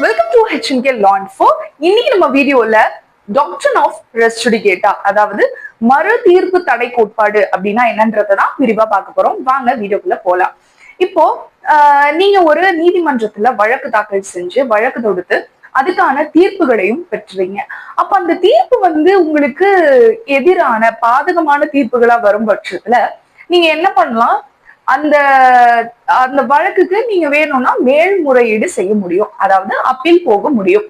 Welcome to HNK law four இன்னைக்கு நம்ம வீடியோல டாக்டர் ஆஃப் ரெஸ்டுடிகேட்டா அதாவது மறு தீர்ப்பு தடை கோட்பாடு அப்படின்னா என்னன்றதை தான் விரிவா பார்க்க போறோம். வாங்க வீடியோக்குள்ள போலாம். இப்போ நீங்க ஒரு நீதிமன்றத்துல வழக்கு தாக்கல் செஞ்சு வழக்கு தொடுத்து அதுக்கான தீர்ப்புகளையும் பெற்றுறீங்க அப்ப அந்த தீர்ப்பு வந்து உங்களுக்கு எதிரான பாதகமான தீர்ப்புகளா வரும் பட்சத்துல நீங்க என்ன பண்ணலாம்? அந்த அந்த வழக்குக்கு நீங்க வேணும்னா மேல்முறையீடு செய்ய முடியும். அதாவது அப்பீல் போக முடியும்.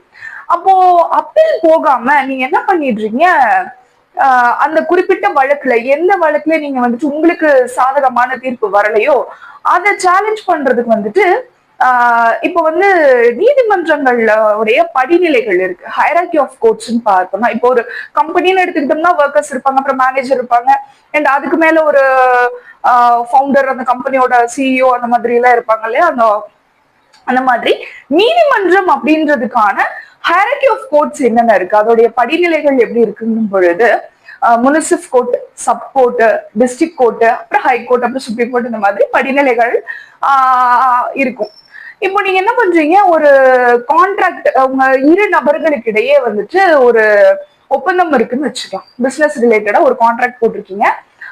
அப்போ அப்பீல் போகாம நீங்க என்ன பண்ணிடுறீங்க? ஆஹ் அந்த குறிப்பிட்ட வழக்குல எந்த வழக்குல நீங்க வந்துட்டு உங்களுக்கு சாதகமான தீர்ப்பு வரலையோ அதை சேலஞ்ச் பண்றதுக்கு வந்துட்டு ஆஹ் இப்போ வந்து நீதிமன்றங்கள்ல உடைய படிநிலைகள் இருக்கு. ஹைராக்கி ஆஃப் கோர்ட்ஸ்னு பார்த்தோம்னா இப்போ ஒரு கம்பெனின்னு எடுத்துக்கிட்டோம்னா ஒர்க்கர்ஸ் இருப்பாங்க அப்புறம் மேனேஜர் இருப்பாங்க. அண்ட் அதுக்கு மேல ஒரு ஃபவுண்டர் அந்த கம்பெனியோட சிஇஓ அந்த மாதிரி எல்லாம் இருப்பாங்க இல்லையா? அந்த அந்த மாதிரி. நீதிமன்றம் அப்படின்றதுக்கான ஹேரக்கி ஆஃப் கோர்ட்ஸ் என்னென்ன இருக்கு? அதோடைய படிநிலைகள் எப்படி இருக்குங்கும் பொழுது munsif court sub court district court அப்புறம் ஹை கோர்ட் அப்புறம் சுப்ரீம் கோர்ட் இந்த மாதிரி படிநிலைகள் இருக்கும். இப்போ நீங்க என்ன பண்றீங்க? ஒரு கான்ட்ராக்ட் உங்க இரு நபர்களுக்கு இடையே வந்துட்டு ஒரு ஒப்பந்தம் இருக்குன்னு வச்சுக்கலாம். பிசினஸ் ரிலேட்டடா ஒரு கான்ட்ராக்ட் போட்டிருக்கீங்க.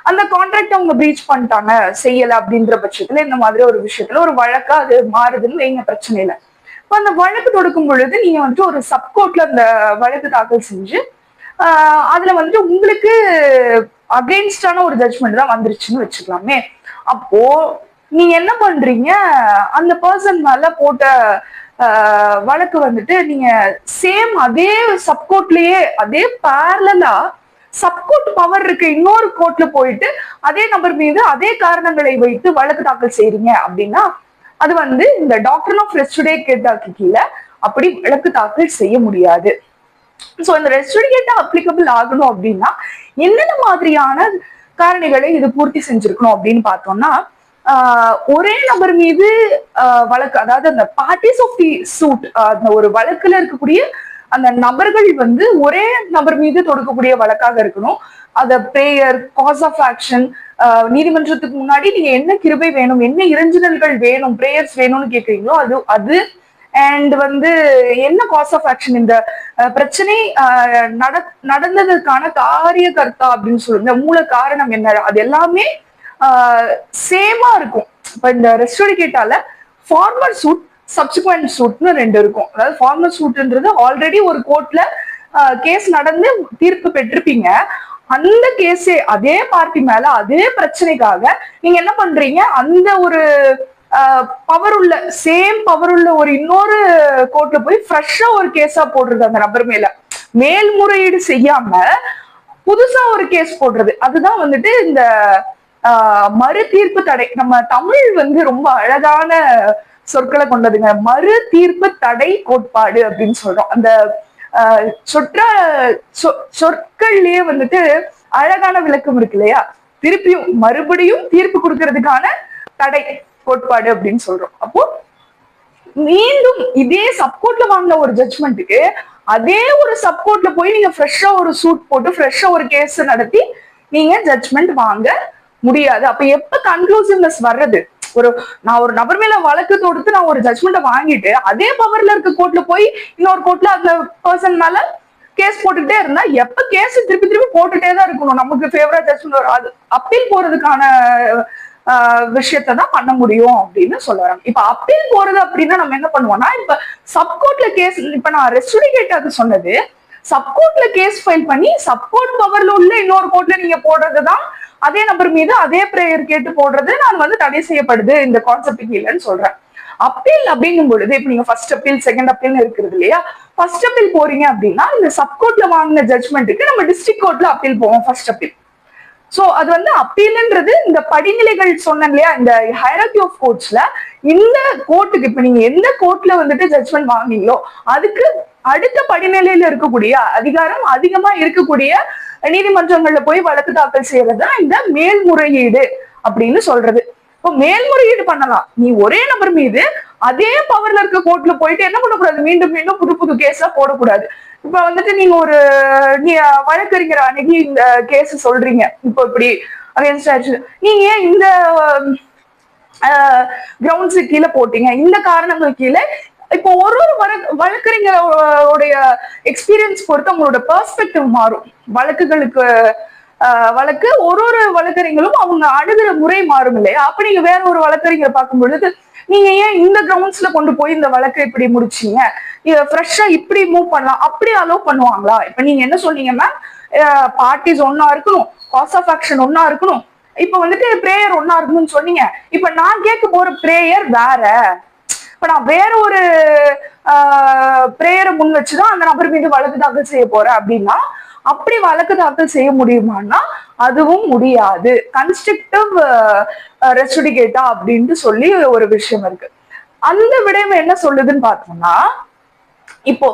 அந்த கான்ட்ராக்ட் அவங்க பிரீச் பண்ணிட்டாங்க செய்யல அப்படின்ற பட்சத்துல இந்த மாதிரி ஒரு விஷயத்துல ஒரு வழக்கா அது மாறுதுன்னு வைங்க பிரச்சனை இல்லை. இப்போ அந்த வழக்கு தொடுக்கும் பொழுது நீங்க வந்துட்டு ஒரு சப்கோர்ட்ல அந்த வழக்கு தாக்கல் செஞ்சு அதுல வந்துட்டு உங்களுக்கு அகெயின்ஸ்டான ஒரு ஜட்மெண்ட் தான் வந்துருச்சுன்னு வச்சுக்கலாமே. அப்போ நீங்க என்ன பண்றீங்க? அந்த பர்சன் மேல போட்ட வழக்கு வந்துட்டு நீங்க சேம் அதே சப்கோர்ட்லயே அதே பேரலா சப்கோர்ட் பவர் இருக்கு. இன்னொரு கோர்ட்ல போயிட்டு அதே நபர் மீது அதே காரணங்களை வைத்து வழக்கு தாக்கல் செய்றீங்க அப்படின்னா அது வந்து இந்த டாக்டர் ஆஃப் ரெஸ்டுடே கேட்டாக்கு கீழே அப்படி வழக்கு தாக்கல் செய்ய முடியாது. சோ இந்த ரெஸ்டுடிகேட்டா அப்ளிகபிள் ஆகணும் அப்படின்னா என்னென்ன மாதிரியான காரணிகளை இது பூர்த்தி செஞ்சிருக்கணும் அப்படின்னு பார்த்தோம்னா ஆஹ் ஒரே நபர் மீது ஆஹ் வழக்கு அதாவது அந்த பார்ட்டிஸ் ஆஃப் தி சூட் அந்த ஒரு வழக்குல இருக்கக்கூடிய அந்த நபர்கள் வந்து ஒரே நபர் மீது தொடுக்கக்கூடிய வழக்காக இருக்கணும். அத பிரேயர் காஸ் ஆஃப் ஆக்ஷன் நீதிமன்றத்துக்கு முன்னாடி நீங்க என்ன கிருபை வேணும் என்ன இறைஞ்சினல்கள் வேணும் பிரேயர்ஸ் வேணும்னு கேக்குறீங்களோ அது அது அண்ட் வந்து என்ன காஸ் ஆஃப் ஆக்ஷன் இந்த பிரச்சனை நட நடந்ததுக்கான காரியகர்த்தா அப்படின்னு சொல்லுங்க மூல காரணம் என்ன அது எல்லாமே சேமா இருக்கும். இப்ப இந்த ரெஸ்டோரிகேட்டால ஃபார்மர் சூட் சப்சிக்வெண்ட் சூட்னு ரெண்டு இருக்கும். அதாவது ஃபார்மல் சூட்ன்றது ஆல்ரெடி ஒரு கோர்ட்ல கேஸ் நடந்து தீர்ப்பு பெற்றிருப்பீங்க. அந்த கேஸே அதே பார்ட்டி மேல அதே பிரச்சனைக்காக நீங்க என்ன பண்றீங்க? அந்த ஒரு பவர் உள்ள சேம் பவர் உள்ள ஒரு இன்னொரு கோர்ட்ல போய் ஃப்ரெஷ்ஷா ஒரு கேஸா போடுறது அந்த நபர் மேல. மேல்முறையீடு செய்யாம புதுசா ஒரு கேஸ் போடுறது. அதுதான் வந்துட்டு இந்த மறு தீர்ப்பு தடை. நம்ம தமிழ் வந்து ரொம்ப அழகான சொற்களை கொண்டதுங்க. மறு தீர்ப்பு தடை கோட்பாடு அப்படின்னு சொல்றோம். அந்த ஆஹ், சொற்ற சொற்கள்லயே வந்துட்டு அழகான விளக்கம் இருக்கு இல்லையா? திருப்பியும் மறுபடியும் தீர்ப்பு கொடுக்கறதுக்கான தடை கோட்பாடு அப்படின்னு சொல்றோம். அப்போ மீண்டும் இதே சப்கோர்ட்ல வாங்கின ஒரு ஜட்மெண்ட்டுக்கு அதே ஒரு சப்கோர்ட்ல போய் நீங்க ஃப்ரெஷ்ஷா ஒரு சூட் போட்டு ஃப்ரெஷ்ஷா ஒரு கேஸ் நடத்தி நீங்க ஜட்மெண்ட் வாங்க முடியாது. அப்ப எப்ப கன்க்ளூசிவ்னஸ் வர்றது? ஒரு நான் ஒரு நபர் மேல வழக்கு தொடுத்து நான் ஒரு ஜட்மெண்ட்டை வாங்கிட்டு அதே பவர்ல இருக்க கோர்ட்ல போய் இன்னொரு கோர்ட்ல அந்த பர்சன் மேல கேஸ் போட்டுக்கிட்டே இருந்தா எப்ப கேஸ் திருப்பி திருப்பி போட்டுட்டே தான் இருக்கணும். நமக்கு ஃபேவரா ஜட்மெண்ட் வரும் அது அப்பீல் போறதுக்கான ஆஹ், விஷயத்தை தான் பண்ண முடியும் அப்படின்னு சொல்ல வராங்க. இப்ப அப்பீல் போறது அப்படின்னா நம்ம என்ன பண்ணுவோம்னா இப்ப சப்கோர்ட்ல கேஸ் இப்ப நான் ரெஸ்டுடிகேட்டாக்கு சொன்னது சப்கோர்ட்ல கேஸ் ஃபைல் பண்ணி சப்கோர்ட் பவர்ல உள்ள இன்னொரு கோர்ட்ல நீங்க போடுறதுதான் அதே நபர் மீது அதே பிரேயர் கேட்டு போடுறது நான் வந்து தடை செய்யப்படுது இந்த கான்செப்ட் இல்லைன்னு சொல்றேன். அப்பீல் அப்படிங்கும் பொழுது இப்ப நீங்க ஃபர்ஸ்ட் அப்பீல் செகண்ட் அப்பீல் இருக்குது இல்லையா? ஃபர்ஸ்ட் அப்பீல் போறீங்க அப்படின்னா இந்த சப்கோர்ட்ல வாங்கின ஜட்மெண்ட்டுக்கு நம்ம டிஸ்ட்ரிக்ட் கோர்ட்ல அப்பீல் போவோம் ஃபர்ஸ்ட் அப்பீல் சோ அது வந்து அப்பீல்ன்றது இந்த படிநிலைகள் சொன்னேன் இல்லையா? இந்த ஹைரபி ஆஃப் கோர்ட்ஸ்ல இந்த கோர்ட்டுக்கு இப்ப நீங்க எந்த கோர்ட்ல வந்துட்டு ஜட்மெண்ட் வாங்குனீங்களோ அதுக்கு அடுத்த படிநிலையில இருக்கக்கூடிய அதிகாரம் அதிகமா இருக்கக்கூடிய நீதிமன்றங்கள்ல போய் வழக்கு தாக்கல் செய்யறது தான் இந்த மேல்முறையீடு அப்படின்னு சொல்றது. இப்போ மேல்முறையீடு பண்ணலாம். நீ ஒரே நபர் மீது அதே பவர்ல இருக்க கோர்ட்ல போயிட்டு என்ன பண்ணக்கூடாது? மீண்டும் மீண்டும் புது புது கேஸா போடக்கூடாது. இப்ப வந்துட்டு நீங்க ஒரு நீ வழக்கறிஞர்? அன்னைக்கு இந்த கேஸ் சொல்றீங்க. இப்போ இப்படி அகேன்ஸ்ட் ஆச்சு நீங்க ஏன் இந்த கிரவுண்ட்ஸ் கீழே போட்டீங்க? இந்த காரணங்கள் கீழே இப்போ ஒரு ஒரு வழக்கு வழக்கறிஞருடைய எக்ஸ்பீரியன்ஸ் பொறுத்து அவங்களோட பெர்ஸ்பெக்டிவ் மாறும். வழக்குகளுக்கு வழக்கு. ஒரு ஒரு வழக்கறிஞர்களும் அவங்க அணுகிற முறை மாறும் இல்லையா? அப்ப நீங்க வேற ஒரு வழக்கறிஞரை பார்க்கும் பொழுது நீங்க ஏன் இந்த கிரவுண்ட்ஸ்ல கொண்டு போய் இந்த வழக்கை இப்படி முடிச்சீங்க? ஃப்ரெஷ்ஷா இப்படி மூவ் பண்ணலாம். அப்படி அலோவ் பண்ணுவாங்களா? இப்ப நீங்க என்ன சொன்னீங்க மேம் பார்ட்டிஸ் ஒன்னா இருக்கணும். காஸ் ஆஃப் ஆக்ஷன் ஒன்னா இருக்கணும். இப்ப வந்துட்டு பிரேயர் ஒன்னா இருக்கணும்னு சொன்னீங்க. இப்ப நான் கேட்க போற பிரேயர் வேற. இப்ப நான் வேற ஒரு பிரேயரை முன் வச்சுதான் அந்த நபர் மீது வழக்கு தாக்கல் செய்ய போறேன் அப்படின்னா அப்படி வழக்கு தாக்கல் செய்ய முடியுமான்னா அதுவும் முடியாது. கன்ஸ்ட்ரக்டிவ் ரெஸ்டிகேட்டா அப்படின்ட்டு சொல்லி ஒரு விஷயம் இருக்கு. அந்த விடயம் என்ன சொல்லுதுன்னு பார்த்தோம்னா இப்போ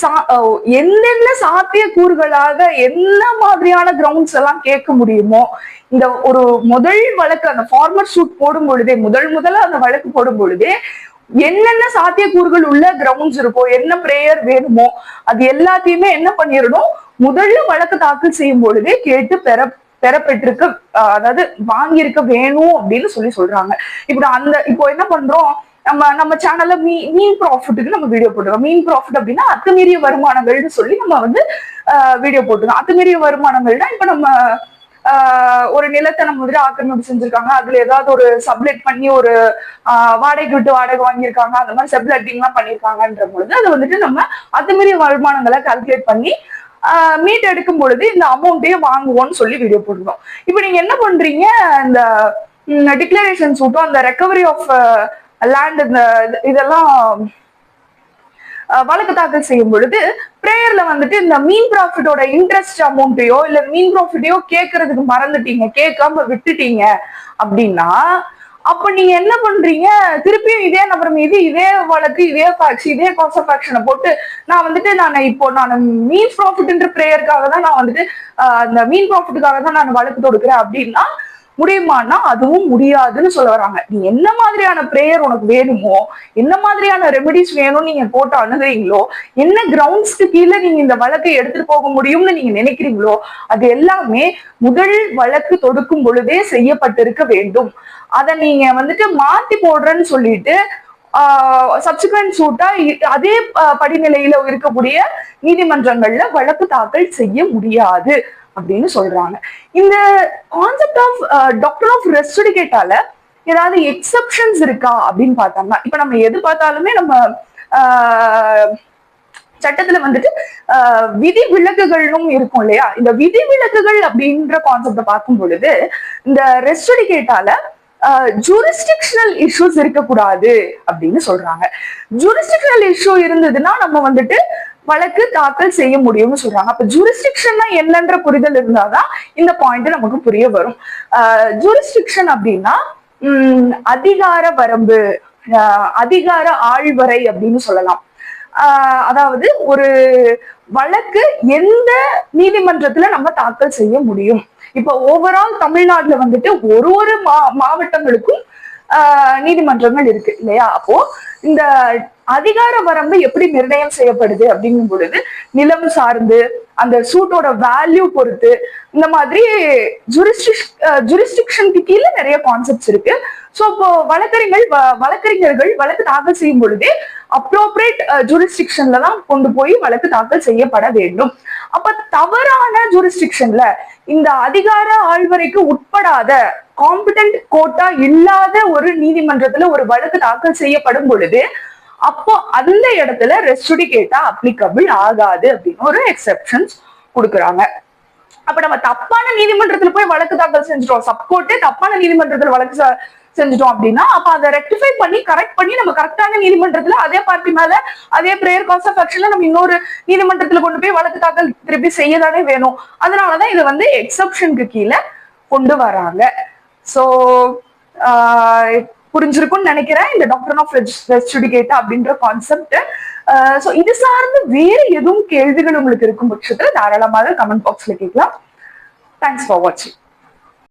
சா- என்னென்ன சாத்திய கூறுகளாக என்ன மாதிரியான கிரவுண்ட்ஸ் எல்லாம் கேட்க முடியுமோ இந்த ஒரு முதல் வழக்கு அந்த ஃபார்மர் ஷூட் போடும் பொழுதே முதல் முதல்ல அந்த வழக்கு போடும் பொழுதே என்னென்ன சாத்தியக்கூறுகள் உள்ள கிரவுண்ட்ஸ் இருக்கோ என்ன பிரேயர் வேணுமோ அது எல்லாத்தையுமே என்ன பண்ணிடணும்? முதல்ல வழக்கு தாக்கல் செய்யும் பொழுதே கேட்டு பெற பெறப்பட்டிருக்க அதாவது வாங்கியிருக்க வேணும் அப்படின்னு சொல்லி சொல்றாங்க. இப்போ அந்த இப்போ என்ன பண்றோம்? நம்ம நம்ம சேனல்ல மீ மீன் ப்ராஃபிட்டுக்கு நம்ம வீடியோ போட்டுருக்கோம். மீன் ப்ராஃபிட் அப்படின்னா அத்துமீறிய வருமானங்கள்னு சொல்லி நம்ம வந்து வீடியோ போட்டுருக்கோம். அத்துமீறிய வருமானங்கள்னா இப்ப நம்ம ஒரு நிலத்தை நம்ம வந்துட்டு ஆக்கிரமிப்பு செஞ்சிருக்காங்க. அதுல ஏதாவது ஒரு சப்லெட் பண்ணி ஒரு ஆஹ் வாடகைக்கு விட்டு வாடகை வாங்கியிருக்காங்க. அந்த மாதிரி சப்லெட்டிங் எல்லாம் பண்ணிருக்காங்கன்ற பொழுது அதை வந்துட்டு நம்ம அத்துமீறிய வருமானங்களை கால்குலேட் பண்ணி மீட் எடுக்கும் பொழுது இந்த அமௌண்ட்டையே வாங்குவோம்னு சொல்லி வீடியோ போட்டுருக்கோம். இப்போ நீங்க என்ன பண்றீங்க? இந்த டிக்ளரேஷன் சூட்டும் அந்த ரெக்கவரி ஆஃப் லேண்ட் இந்த இது- இதெல்லாம் வழக்கு தாக்கல் செய்யும் பொழுது பிரேயர்ல வந்துட்டு இந்த மீன் ப்ராஃபிட்டோட இன்ட்ரெஸ்ட் அமௌண்ட்டையோ இல்ல மீன் ப்ராஃபிட்டையோ கேட்கறதுக்கு மறந்துட்டீங்க கேட்காம விட்டுட்டீங்க அப்படின்னா அப்ப நீங்க என்ன பண்றீங்க? திருப்பியும் இதே நபர் மீது இதே வழக்கு இதே ஃபேக்ஸ் இதே காஸ் ஆஃப் ஆக்ஷனை போட்டு நான் வந்துட்டு நான் இப்போ நான் மீன் ப்ராஃபிட்ன்ற பிரேயருக்காக தான் நான் வந்துட்டு அந்த மீன் ப்ராஃபிட்டுக்காக தான் நான் வழக்கு தொடுக்கிறேன் அப்படின்னா முடியுமான்னா அதுவும் முடியாதுன்னு சொல்ல வராங்க. நீ என்ன மாதிரியான பிரேயர் உனக்கு வேணுமோ என்ன மாதிரியான ரெமெடிஸ் வேணும்னு நீங்க போட்டு அணுகிறீங்களோ என்ன கிரவுண்ட்ஸ்க்கு கீழே நீங்க இந்த வழக்கை எடுத்துட்டு போக முடியும்னு நீங்க நினைக்கிறீங்களோ அது எல்லாமே முதல் வழக்கு தொடுக்கும் பொழுதே செய்யப்பட்டிருக்க வேண்டும். அதை நீங்க வந்துட்டு மாத்தி போடுறேன்னு சொல்லிட்டு சப்சிக்வெண்ட் சூட்டா அதே படிநிலையில இருக்கக்கூடிய நீதிமன்றங்கள்ல வழக்கு தாக்கல் செய்ய முடியாது. அப்படின்னு சொல்றாங்க. இந்த கான்செப்ட் ஆஃப் டாக்டர் ஆஃப் ரெஸ்டிகேட்டால ஏதாவது எக்ஸப்ஷன்ஸ் இருக்கா அப்படின்னு பார்த்தோம்னா இப்ப நம்ம எது பார்த்தாலுமே நம்ம uh, சட்டத்துல வந்துட்டு uh, விதி விலக்குகளும் இருக்கும் இல்லையா? இந்த விதி விலக்குகள் அப்படின்ற கான்செப்ட பார்க்கும் பொழுது இந்த ரெஸ்டிகேட்டால ஜூரிஸ்டிக்ஷனல் இஷ்யூஸ் இருக்கக்கூடாது அப்படின்னு சொல்றாங்க. ஜூரிஸ்டிக்ஷனல் இஷ்யூ இருந்ததுன்னா நம்ம வந்துட்டு வழக்கு தாக்கல் செய்ய முடியும்னு சொல்றாங்க. அப்ப ஜூரிஸ்டிக்ஷன்னா என்னன்ற புரிதல் இருந்தாதான் இந்த பாயிண்ட் நமக்கு புரிய வரும். ஜூரிஸ்டிக்ஷன் அப்படின்னா உம், அதிகார வரம்பு ஆஹ், அதிகார ஆழ்வரை அப்படின்னு சொல்லலாம். ஆஹ், அதாவது ஒரு வழக்கு எந்த நீதிமன்றத்துல நம்ம தாக்கல் செய்ய முடியும்? இப்ப ஓவரால் தமிழ்நாட்டுல வந்துட்டு ஒரு ஒரு மா மாவட்டங்களுக்கும் நீதிமன்றங்கள் இருக்கு இல்லையா? அப்போ இந்த அதிகார வரம்பு எப்படி நிர்ணயம் செய்யப்படுது அப்படிங்கும் பொழுது நிலம் சார்ந்து அந்த சூட்டோட வேல்யூ பொறுத்து இந்த மாதிரி ஜுரிஸ்டிக்ஷனுக்கு கீழே நிறைய கான்செப்ட்ஸ் இருக்கு. சோ இப்போ வழக்கறிஞர்கள் வழக்கறிஞர்கள் வழக்கு தாக்கல் செய்யும் பொழுதே அப்ரோப்ரேட் ஜூரிஸ்டிக்ஷன்ல தான் கொண்டு போய் வழக்கு தாக்கல் செய்யப்பட வேண்டும். அப்ப தவறான ஜூரிஸ்டிக்ஷன்ல இந்த அதிகார ஆழ்வரைக்கு உட்படாத காம்பிடன்ட் கோட்டா இல்லாத ஒரு நீதிமன்றத்துல ஒரு வழக்கு தாக்கல் செய்யப்படும் பொழுது அப்போ அந்த இடத்துல ரெஸ்டுடிகேட்டா அப்ளிகபிள் ஆகாது அப்படின்னு ஒரு எக்ஸெப்ஷன்ஸ் கொடுக்குறாங்க. அப்ப நம்ம தப்பான நீதிமன்றத்துல போய் வழக்கு தாக்கல் செஞ்சுட்டோம். சப்கோர்ட்டே தப்பான நீதிமன்றத்துல வழக்கு செஞ்சிட்டோம் அப்படின்னா அப்ப அதை ரெக்டிஃபை பண்ணி கரெக்ட் பண்ணி நம்ம கரெக்டான நீதிமன்றத்துல அதே பார்ட்டி மேல அதே பிரேயர் காஸ் ஆஃப் ஆக்ஷன்ல நம்ம இன்னொரு நீதிமன்றத்துல கொண்டு போய் வழக்கு தாக்கல் திருப்பி செய்யதானே வேணும். அதனாலதான் இது வந்து எக்ஸப்ஷனுக்கு கீழே கொண்டு வராங்க. சோ புரிஞ்சிருக்கும்னு நினைக்கிறேன். இந்த டாக்டர் ஆஃப் ரெஸ்டுடிகேட் அப்படின்ற கான்செப்ட் சோ இது சார்ந்து வேற எதுவும் கேள்விகள் உங்களுக்கு இருக்கும் பட்சத்துல தாராளமாக கமெண்ட் பாக்ஸ்ல கேட்கலாம். தேங்க்ஸ் ஃபார் வாட்சிங்